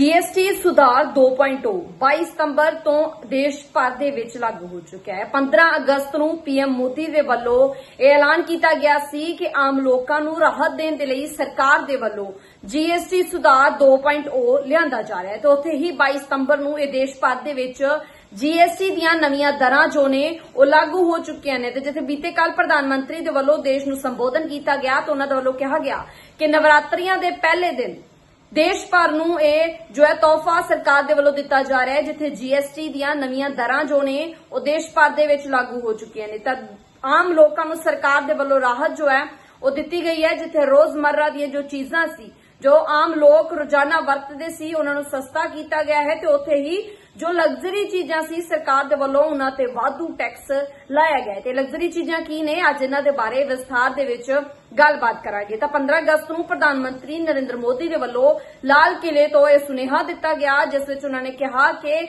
GST ਸੁਧਾਰ 2.0 22 ਸਤੰਬਰ ਤੋਂ ਦੇਸ਼ ਭਰ ਦੇ ਵਿੱਚ ਲਾਗੂ ਹੋ ਚੁੱਕਿਆ ਹੈ। 15 ਅਗਸਤ ਨੂੰ ਪੀਐਮ ਮੋਦੀ ਦੇ ਵੱਲੋਂ ਇਹ ਐਲਾਨ ਕੀਤਾ ਗਿਆ ਸੀ ਕਿ ਆਮ ਲੋਕਾਂ ਨੂੰ ਰਾਹਤ ਦੇਣ ਦੇ ਲਈ ਸਰਕਾਰ ਦੇ ਵੱਲੋਂ ਜੀਐਸਟੀ ਸੁਧਾਰ 2.0 ਲਿਆਂਦਾ ਜਾ ਰਿਹਾ ਹੈ। ਤੇ ਉੱਥੇ ਹੀ 22 ਸਤੰਬਰ ਨੂੰ ਇਹ ਦੇਸ਼ ਭਰ ਦੇ ਵਿੱਚ ਜੀਐਸਟੀ ਦੀਆਂ ਨਵੀਆਂ ਦਰਾਂ ਜੋ ਨੇ, ਉਹ ਲਾਗੂ ਹੋ ਚੁੱਕੀਆਂ ਨੇ। ਤੇ ਜਿੱਥੇ ਬੀਤੇ ਕੱਲ ਪ੍ਰਧਾਨ ਮੰਤਰੀ ਦੇ ਵੱਲੋਂ ਦੇਸ਼ ਨੂੰ ਸੰਬੋਧਨ ਕੀਤਾ ਗਿਆ, ਤਾਂ ਉਹਨਾਂ ਦੇ ਵੱਲੋਂ ਕਿਹਾ ਗਿਆ ਕਿ ਨਵਰਾਤਰੀਆਂ ਦੇ ਪਹਿਲੇ ਦਿਨ ਦੇਸ਼ ਭਰ ਨੂੰ ਇਹ ਜੋ ਹੈ ਤੋਹਫਾ ਸਰਕਾਰ ਦੇ ਵੱਲੋਂ ਦਿੱਤਾ ਜਾ ਰਿਹਾ ਹੈ, ਜਿੱਥੇ ਜੀਐਸਟੀ ਦੀਆਂ ਨਵੀਆਂ ਦਰਾਂ ਜੋ ਨੇ, ਉਹ ਦੇਸ਼ ਭਰ ਦੇ ਵਿੱਚ ਲਾਗੂ ਹੋ ਚੁੱਕੀਆਂ ਨੇ। ਤਾਂ ਆਮ ਲੋਕਾਂ ਨੂੰ ਸਰਕਾਰ ਦੇ ਵੱਲੋਂ ਰਾਹਤ ਜੋ ਹੈ, ਉਹ ਦਿੱਤੀ ਗਈ ਹੈ, ਜਿੱਥੇ ਰੋਜ਼ਮਰਰਾ ਦੀਆਂ ਜੋ ਚੀਜ਼ਾਂ ਸੀ ਜੋ ਆਮ ਲੋਕ ਰੋਜ਼ਾਨਾ ਵਰਤਦੇ ਸੀ, ਉਹਨਾਂ ਨੂੰ ਸਸਤਾ ਕੀਤਾ ਗਿਆ ਹੈ ਤੇ ਉੱਥੇ ਹੀ ਜੋ ਲਗਜ਼ਰੀ ਚੀਜ਼ਾਂ ਸੀ, ਸਰਕਾਰ ਦੇ ਵੱਲੋਂ ਉਹਨਾਂ ਤੇ ਵਾਧੂ ਟੈਕਸ ਲਾਇਆ ਗਿਆ ਤੇ ਲਗਜ਼ਰੀ ਚੀਜ਼ਾਂ ਕੀ ਨੇ? ਅੱਜ ਇਹਨਾਂ ਦੇ ਬਾਰੇ ਵਿਸਥਾਰ ਦੇ ਵਿੱਚ ਗੱਲਬਾਤ ਕਰਾਂਗੇ। ਤਾਂ 15 ਅਗਸਤ ਨੂੰ ਪ੍ਰਧਾਨ ਮੰਤਰੀ ਨਰਿੰਦਰ ਮੋਦੀ ਦੇ ਵੱਲੋਂ ਲਾਲ ਕਿਲੇ ਤੋਂ ਇਹ ਸੁਨੇਹਾ ਦਿੱਤਾ ਗਿਆ, ਜਿਸ ਵਿੱਚ ਉਹਨਾਂ ਨੇ ਕਿਹਾ ਕਿ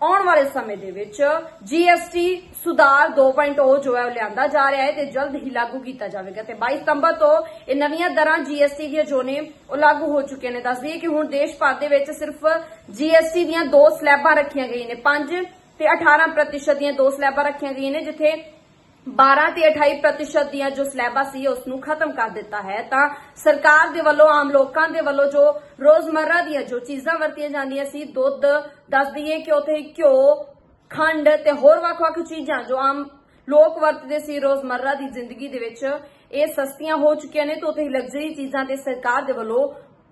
ਆਉਣ ਵਾਲੇ ਸਮੇਂ ਦੇ ਵਿੱਚ ਜੀਐਸਟੀ ਸੁਧਾਰ 2.0 ਜੋ ਹੈ ਉਹ ਲਿਆਂਦਾ ਜਾ ਰਿਹਾ ਹੈ ਤੇ ਜਲਦ ਹੀ ਲਾਗੂ ਕੀਤਾ ਜਾਵੇਗਾ ਤੇ 22 ਸਤੰਬਰ ਤੋਂ ਇਹ ਨਵੀਆਂ ਦਰਾਂ ਜੀਐਸਟੀ ਦੀਆਂ ਜੋ ਨੇ ਉਹ ਲਾਗੂ ਹੋ ਚੁੱਕੀਆਂ ਨੇ। ਦੱਸ ਦਈਏ ਕਿ ਹੁਣ ਦੇਸ਼ ਭਰ ਦੇ ਵਿੱਚ ਸਿਰਫ ਜੀਐਸਟੀ ਦੀਆਂ ਦੋ ਸਲੈਬਾਂ ਰੱਖੀਆਂ ਗਈਆਂ ਨੇ। 5 ਤੇ 18% ਦੀਆਂ ਦੋ ਸਲੈਬਾਂ ਰੱਖੀਆਂ ਗਈਆਂ ਨੇ, ਜਿੱਥੇ 12 ਤੇ 28% ਪ੍ਰਤੀਸ਼ਤ ਦੀਆਂ ਜੋ ਸਲੈਬਾਂ ਸੀ ਉਸ ਨੂੰ ਖਤਮ ਕਰ ਦਿੱਤਾ ਹੈ। ਤਾਂ ਸਰਕਾਰ ਦੇ ਵੱਲੋਂ, ਆਮ ਲੋਕਾਂ ਦੇ ਵੱਲੋਂ ਜੋ ਰੋਜ਼ਮਰਰਾ ਦੀਆਂ ਜੋ ਚੀਜ਼ਾਂ ਵਰਤੀਆਂ ਜਾਂਦੀਆਂ ਸੀ, ਦੁੱਧ ਦੱਸ ਦਈਏ ਕਿ ਉਥੇ ਘਿਓ, ਖੰਡ ਤੇ ਹੋਰ ਵੱਖ-ਵੱਖ ਚੀਜ਼ਾਂ ਜੋ ਆਮ ਲੋਕ ਵਰਤਦੇ ਸੀ, ਰੋਜ਼ਮਰਰਾ ਦੀ ਜ਼ਿੰਦਗੀ ਦੇ ਵਿੱਚ ਇਹ ਸਸਤੀਆਂ ਹੋ ਚੁੱਕੀਆਂ ਨੇ, ਤੇ ਉਥੇ ਲਗਜ਼ਰੀ ਚੀਜ਼ਾਂ ਤੇ ਸਰਕਾਰ ਦੇ ਵੱਲੋਂ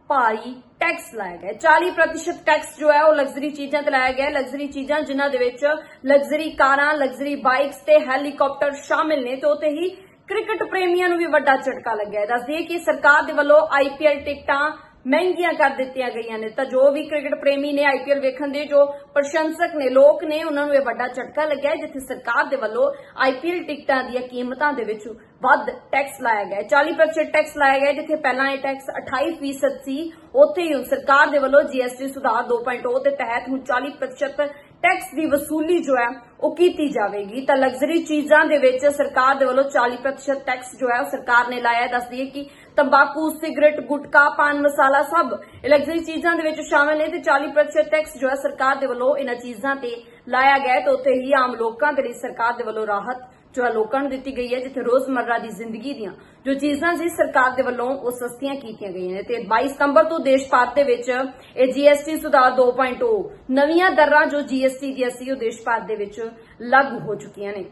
ਭਾਰੀ ਟੈਕਸ ਲਾਇਆ ਗਿਆ। 40% ਟੈਕਸ ਜੋ ਹੈ ਉਹ ਲਗਜ਼ਰੀ ਚੀਜ਼ਾਂ ਤੇ ਲਾਇਆ ਗਿਆ। ਲਗਜ਼ਰੀ ਚੀਜ਼ਾਂ ਜਿਨ੍ਹਾਂ ਦੇ ਵਿੱਚ ਲਗਜ਼ਰੀ ਕਾਰਾਂ ਲਗਜ਼ਰੀ ਬਾਈਕਸ ਤੇ ਹੈਲੀਕਾਪਟਰ ਸ਼ਾਮਿਲ ਨੇ ਤੇ ਉਤੇ ਹੀ ਕ੍ਰਿਕਟ ਪ੍ਰੇਮੀਆਂ ਨੂੰ ਵੀ ਵੱਡਾ ਝਟਕਾ ਲੱਗਿਆ ਹੈ। ਦੱਸਦੀਏ ਕਿ ਸਰਕਾਰ ਦੇ ਵੱਲੋਂ ਆਈਪੀਐਲ ਟਿਕਟਾਂ ਮਹਿੰਗੀਆਂ ਕਰ ਦਿੱਤੀਆਂ ਗਈਆਂ ਨੇ। ਤਾਂ ਜੋ ਵੀ ਕ੍ਰਿਕਟ ਪ੍ਰੇਮੀ ਨੇ ਆਈਪੀਐਲ ਵੇਖਣ ਦੇ ਜੋ ਪ੍ਰਸ਼ੰਸਕ ਨੇ, ਲੋਕ ਨੇ, ਉਹਨਾਂ ਨੂੰ ਇਹ ਵੱਡਾ ਝਟਕਾ ਲੱਗਿਆ ਜਿੱਥੇ ਸਰਕਾਰ ਦੇ ਵੱਲੋਂ ਆਈਪੀਐਲ ਟਿਕਟਾਂ ਦੀਆਂ ਕੀਮਤਾਂ ਦੇ ਵਿੱਚ ਵੱਧ ਟੈਕਸ ਲਾਇਆ ਗਿਆ ਹੈ। 40% ਟੈਕਸ ਲਾਇਆ ਗਿਆ ਜਿੱਥੇ ਪਹਿਲਾਂ ਇਹ ਟੈਕਸ 28% ਸੀ, ਉੱਥੇ ਹੀ ਸਰਕਾਰ ਦੇ ਵੱਲੋਂ ਜੀਐਸਟੀ ਸੁਧਾਰ 2.0 ਦੇ ਤਹਿਤ ਹੁਣ 40% ਟੈਕਸ ਦੀ ਵਸੂਲੀ ਜੋ ਹੈ, ਉਹ ਕੀਤੀ ਜਾਵੇਗੀ। ਤਾਂ ਲਗਜ਼ਰੀ ਚੀਜ਼ਾਂ ਦੇ ਵਿੱਚ ਸਰਕਾਰ ਦੇ ਵੱਲੋਂ 40% ਟੈਕਸ ਜੋ ਹੈ, ਉਹ ਸਰਕਾਰ ਨੇ ਲਾਇਆ ਹੈ। ਦੱਸਦੀ ਕਿ ਤੰਬਾਕੂ, ਸਿਗਰਟ, ਗੁਟਕਾ, ਪਾਨ, ਮਸਾਲਾ ਸਭ ਇਹ ਲਗਜ਼ਰੀ ਚੀਜ਼ਾਂ ਦੇ ਵਿੱਚ ਸ਼ਾਮਲ ਨੇ ਤੇ 40% ਟੈਕਸ ਜੋ ਹੈ, ਸਰਕਾਰ ਦੇ ਵੱਲੋਂ ਇਹਨਾਂ ਚੀਜ਼ਾਂ ਤੇ ਲਾਇਆ ਗਿਆ ਹੈ। ਤੇ ਉੱਥੇ ਹੀ ਆਮ ਲੋਕਾਂ ਦੇ ਲਈ ਸਰਕਾਰ ਦੇ ਵੱਲੋਂ ਰਾਹਤ ਜੋ ਲੋਕਾਂ ਨੂੰ ਦਿੱਤੀ ਗਈ ਹੈ, ਜਿੱਥੇ ਰੋਜ਼ਮਰਰਾ ਦੀ ਜ਼ਿੰਦਗੀ ਦੀਆਂ ਜੋ ਚੀਜ਼ਾਂ ਸੀ, ਸਰਕਾਰ ਦੇ ਵੱਲੋਂ ਉਹ ਸਸਤੀਆਂ ਕੀਤੀਆਂ ਗਈਆਂ ਨੇ। ਤੇ 22 ਸਤੰਬਰ ਤੋਂ ਦੇਸ਼ ਭਰ ਦੇ ਵਿੱਚ ਇਹ ਜੀਐਸਟੀ ਸੁਧਾਰ 2.0 ਨਵੀਆਂ ਦਰਾਂ ਜੋ ਜੀਐਸਟੀ ਦੀਆਂ ਸੀ, ਉਹ ਦੇਸ਼ ਭਰ ਦੇ ਵਿੱਚ ਲਾਗੂ ਹੋ ਚੁੱਕੀਆਂ ਨੇ।